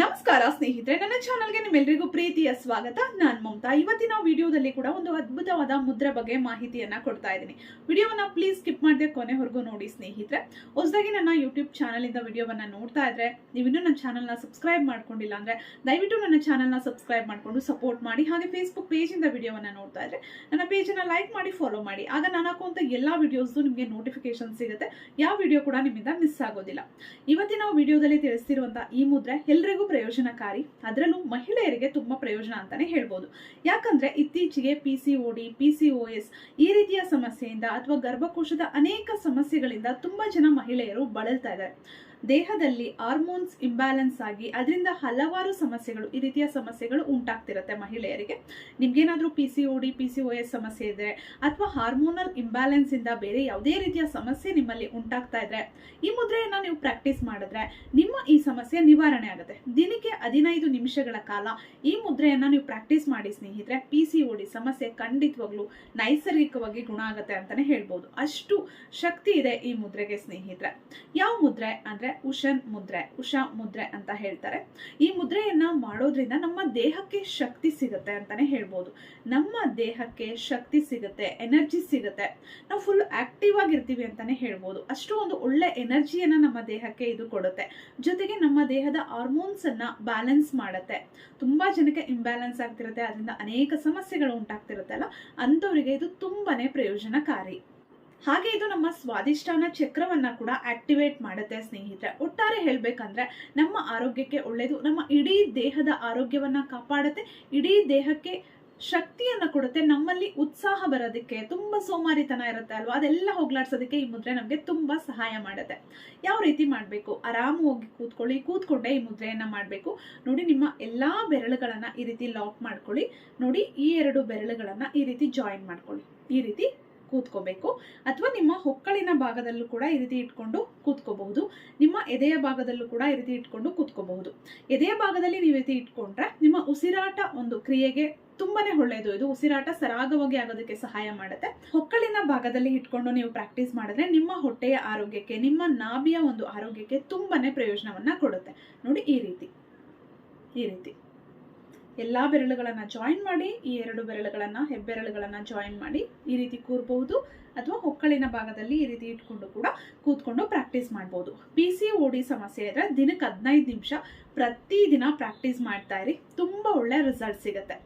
ನಮಸ್ಕಾರ, ಸ್ನೇಹಿತರೆ. ನನ್ನ ಚಾನಲ್ಗೆ ನಿಮ್ಮೆಲ್ಲರಿಗೂ ಪ್ರೀತಿಯ ಸ್ವಾಗತ. ನಾನು ಮಮತಾ. ಇವತ್ತಿನ ವಿಡಿಯೋದಲ್ಲಿ ಕೂಡ ಒಂದು ಅದ್ಭುತವಾದ ಮುದ್ರೆ ಬಗ್ಗೆ ಮಾಹಿತಿಯನ್ನ ಕೊಡ್ತಾ ಇದ್ದೀನಿ. ವಿಡಿಯೋವನ್ನ ಪ್ಲೀಸ್ ಸ್ಕಿಪ್ ಮಾಡದೆ ಕೊನೆವರೆಗೂ ನೋಡಿ, ಸ್ನೇಹಿತರೆ. ಹೊಸದಾಗಿ ನನ್ನ ಯೂಟ್ಯೂಬ್ ಚಾನಲ್ ಇಂದ ವಿಡಿಯೋವನ್ನ ನೋಡ್ತಾ ಇದ್ರೆ ನೀವಿನ್ನೂ ನನ್ನ ಚಾನಲ್ನ ಸಬ್ಸ್ಕ್ರೈಬ್ ಮಾಡ್ಕೊಂಡಿಲ್ಲ ಅಂದ್ರೆ, ದಯವಿಟ್ಟು ನನ್ನ ಚಾನಲ್ನ ಸಬ್ಸ್ಕ್ರೈಬ್ ಮಾಡ್ಕೊಂಡು ಸಪೋರ್ಟ್ ಮಾಡಿ, ಹಾಗೆ ಫೇಸ್ಬುಕ್ ಪೇಜ್ ಇಂದ ವಿಡಿಯೋವನ್ನ ನೋಡ್ತಾ ಇದ್ರೆ, ನನ್ನ ಪೇಜನ್ನ ಲೈಕ್ ಮಾಡಿ ಫಾಲೋ ಮಾಡಿ. ಆಗ ನಾನು ಹಾಕುವಂತ ಎಲ್ಲಾ ವಿಡಿಯೋಸ್ ನಿಮಗೆ ನೋಟಿಫಿಕೇಶನ್ ಸಿಗುತ್ತೆ. ಯಾವ ವಿಡಿಯೋ ಕೂಡ ನಿಮ್ಮಿಂದ ಮಿಸ್ ಆಗೋದಿಲ್ಲ. ಇವತ್ತಿನ ವಿಡಿಯೋದಲ್ಲಿ ತಿಳಿಸ್ತಿರುವಂತಹ ಈ ಮುದ್ರೆ ಎಲ್ರಿಗೂ ಪ್ರಯೋಜನಕಾರಿ. ಅದರಲ್ಲೂ ಮಹಿಳೆಯರಿಗೆ ತುಂಬಾ ಪ್ರಯೋಜನ ಅಂತಾನೆ ಹೇಳ್ಬೋದು. ಯಾಕಂದ್ರೆ ಇತ್ತೀಚೆಗೆ ಪಿ ಸಿ ಈ ರೀತಿಯ ಸಮಸ್ಯೆಯಿಂದ ಅಥವಾ ಗರ್ಭಕೋಶದ ಅನೇಕ ಸಮಸ್ಯೆಗಳಿಂದ ತುಂಬಾ ಜನ ಮಹಿಳೆಯರು ಬಳಲ್ತಾ ಇದ್ದಾರೆ. ದೇಹದಲ್ಲಿ ಹಾರ್ಮೋನ್ಸ್ ಇಂಬ್ಯಾಲೆನ್ಸ್ ಆಗಿ ಅದರಿಂದ ಹಲವಾರು ಸಮಸ್ಯೆಗಳು, ಈ ರೀತಿಯ ಸಮಸ್ಯೆಗಳು ಉಂಟಾಗ್ತಿರುತ್ತೆ ಮಹಿಳೆಯರಿಗೆ. ನಿಮ್ಗೇನಾದ್ರೂ P C O D P C O S ಸಮಸ್ಯೆ ಇದ್ರೆ ಅಥವಾ ಹಾರ್ಮೋನಲ್ ಇಂಬ್ಯಾಲೆನ್ಸ್ ಇಂದ ಬೇರೆ ಯಾವುದೇ ರೀತಿಯ ಸಮಸ್ಯೆ ನಿಮ್ಮಲ್ಲಿ ಉಂಟಾಗ್ತಾ ಇದ್ರೆ, ಈ ಮುದ್ರೆಯನ್ನು ನೀವು ಪ್ರಾಕ್ಟೀಸ್ ಮಾಡಿದ್ರೆ ನಿಮ್ಮ ಈ ಸಮಸ್ಯೆ ನಿವಾರಣೆ ಆಗುತ್ತೆ. ದಿನಕ್ಕೆ ಹದಿನೈದು ನಿಮಿಷಗಳ ಕಾಲ ಈ ಮುದ್ರೆಯನ್ನು ನೀವು ಪ್ರಾಕ್ಟೀಸ್ ಮಾಡಿ ಸ್ನೇಹಿತರೆ ಪಿ ಸಿ ಒ ಡಿ ಸಮಸ್ಯೆ ಖಂಡಿತವಾಗ್ಲೂ ನೈಸರ್ಗಿಕವಾಗಿ ಗುಣ ಆಗುತ್ತೆ ಅಂತಾನೆ ಹೇಳ್ಬೋದು. ಅಷ್ಟು ಶಕ್ತಿ ಇದೆ ಈ ಮುದ್ರೆಗೆ ಸ್ನೇಹಿತರೆ. ಯಾವ ಮುದ್ರೆ ಅಂದ್ರೆ ಉಷನ್ ಮುದ್ರೆ, ಉಷಾ ಮುದ್ರೆ ಅಂತ ಹೇಳ್ತಾರೆ. ಈ ಮುದ್ರೆಯನ್ನ ಮಾಡೋದ್ರಿಂದ ನಮ್ಮ ದೇಹಕ್ಕೆ ಶಕ್ತಿ ಸಿಗುತ್ತೆ ಅಂತಾನೆ ಹೇಳ್ಬೋದು. ನಮ್ಮ ದೇಹಕ್ಕೆ ಶಕ್ತಿ ಸಿಗುತ್ತೆ, ಎನರ್ಜಿ ಸಿಗುತ್ತೆ. ನಾವು ಫುಲ್ ಆಕ್ಟಿವ್ ಆಗಿರ್ತೀವಿ ಅಂತಾನೆ ಹೇಳ್ಬೋದು. ಅಷ್ಟು ಒಂದು ಒಳ್ಳೆ ಎನರ್ಜಿಯನ್ನ ನಮ್ಮ ದೇಹಕ್ಕೆ ಇದು ಕೊಡುತ್ತೆ. ಜೊತೆಗೆ ನಮ್ಮ ದೇಹದ ಹಾರ್ಮೋನ್ಸ್ ಅನ್ನ ಬ್ಯಾಲೆನ್ಸ್ ಮಾಡುತ್ತೆ. ತುಂಬಾ ಜನಕ್ಕೆ ಇಂಬ್ಯಾಲೆನ್ಸ್ ಆಗ್ತಿರುತ್ತೆ, ಅದರಿಂದ ಅನೇಕ ಸಮಸ್ಯೆಗಳು ಉಂಟಾಗ್ತಿರುತ್ತೆ ಅಲ್ಲ ಅಂಥವರಿಗೆ ಇದು ತುಂಬಾನೇ ಪ್ರಯೋಜನಕಾರಿ. ಹಾಗೆ ಇದು ನಮ್ಮ ಸ್ವಾದಿಷ್ಟಾನ ಚಕ್ರವನ್ನ ಕೂಡ ಆಕ್ಟಿವೇಟ್ ಮಾಡುತ್ತೆ ಸ್ನೇಹಿತರೆ. ಒಟ್ಟಾರೆ ಹೇಳ್ಬೇಕಂದ್ರೆ ನಮ್ಮ ಆರೋಗ್ಯಕ್ಕೆ ಒಳ್ಳೆಯದು ನಮ್ಮ ಇಡೀ ದೇಹದ ಆರೋಗ್ಯವನ್ನ ಕಾಪಾಡುತ್ತೆ, ಇಡೀ ದೇಹಕ್ಕೆ ಶಕ್ತಿಯನ್ನ ಕೊಡುತ್ತೆ, ನಮ್ಮಲ್ಲಿ ಉತ್ಸಾಹ ಬರೋದಕ್ಕೆ, ತುಂಬಾ ಸೋಮಾರಿತನ ಇರುತ್ತೆ ಅಲ್ವಾ? ಅದೆಲ್ಲ ಹೋಗ್ಲಾಡ್ಸೋದಕ್ಕೆ ಈ ಮುದ್ರೆ ನಮಗೆ ತುಂಬಾ ಸಹಾಯ ಮಾಡುತ್ತೆ. ಯಾವ ರೀತಿ ಮಾಡಬೇಕು? ಆರಾಮ ಹೋಗಿ ಕೂತ್ಕೊಳ್ಳಿ, ಕೂತ್ಕೊಂಡೆ ಈ ಮುದ್ರೆಯನ್ನ ಮಾಡಬೇಕು. ನೋಡಿ, ನಿಮ್ಮ ಎಲ್ಲಾ ಬೆರಳುಗಳನ್ನ ಈ ರೀತಿ ಲಾಕ್ ಮಾಡ್ಕೊಳ್ಳಿ. ನೋಡಿ, ಈ ಎರಡು ಬೆರಳುಗಳನ್ನ ಈ ರೀತಿ ಜಾಯಿನ್ ಮಾಡ್ಕೊಳ್ಳಿ. ಈ ರೀತಿ ಕೂತ್ಕೋಬೇಕು. ಅಥವಾ ನಿಮ್ಮ ಹೊಕ್ಕಳಿನ ಭಾಗದಲ್ಲೂ ಕೂಡ ಈ ರೀತಿ ಇಟ್ಕೊಂಡು ಕೂತ್ಕೋಬಹುದು. ನಿಮ್ಮ ಎದೆಯ ಭಾಗದಲ್ಲೂ ಕೂಡ ಈ ರೀತಿ ಇಟ್ಕೊಂಡು ಕೂತ್ಕೋಬಹುದು. ಎದೆಯ ಭಾಗದಲ್ಲಿ ನೀವು ರೀತಿ ಇಟ್ಕೊಂಡ್ರೆ ನಿಮ್ಮ ಉಸಿರಾಟ ಒಂದು ಕ್ರಿಯೆಗೆ ತುಂಬಾನೇ ಒಳ್ಳೆಯದು. ಇದು ಉಸಿರಾಟ ಸರಾಗವಾಗಿ ಆಗೋದಕ್ಕೆ ಸಹಾಯ ಮಾಡುತ್ತೆ. ಹೊಕ್ಕಳಿನ ಭಾಗದಲ್ಲಿ ಇಟ್ಕೊಂಡು ನೀವು ಪ್ರಾಕ್ಟೀಸ್ ಮಾಡಿದ್ರೆ ನಿಮ್ಮ ಹೊಟ್ಟೆಯ ಆರೋಗ್ಯಕ್ಕೆ, ನಿಮ್ಮ ನಾಭಿಯ ಒಂದು ಆರೋಗ್ಯಕ್ಕೆ ತುಂಬಾನೇ ಪ್ರಯೋಜನವನ್ನ ಕೊಡುತ್ತೆ. ನೋಡಿ ಈ ರೀತಿ. ಈ ರೀತಿ. ಎಲ್ಲಾ ಬೆರಳುಗಳನ್ನು ಜಾಯಿನ್ ಮಾಡಿ, ಈ ಎರಡು ಬೆರಳುಗಳನ್ನು, ಹೆಬ್ಬೆರಳುಗಳನ್ನು ಜಾಯಿನ್ ಮಾಡಿ ಈ ರೀತಿ ಕೂರಬಹುದು ಅಥವಾ ಹೊಕ್ಕಳಿನ ಭಾಗದಲ್ಲಿ ಈ ರೀತಿ ಇಟ್ಕೊಂಡು ಕೂಡ ಕೂತ್ಕೊಂಡು ಪ್ರಾಕ್ಟೀಸ್ ಮಾಡ್ಬೋದು. ಪಿ ಸಿ ಓ ಡಿ ಸಮಸ್ಯೆ ಇದ್ರೆ ದಿನಕ್ಕೆ ಹದಿನೈದು ನಿಮಿಷ ಪ್ರತಿದಿನ ಪ್ರಾಕ್ಟೀಸ್ ಮಾಡ್ತಾ ಇರಿ. ತುಂಬಾ ಒಳ್ಳೆ ರಿಸಲ್ಟ್ ಸಿಗುತ್ತೆ.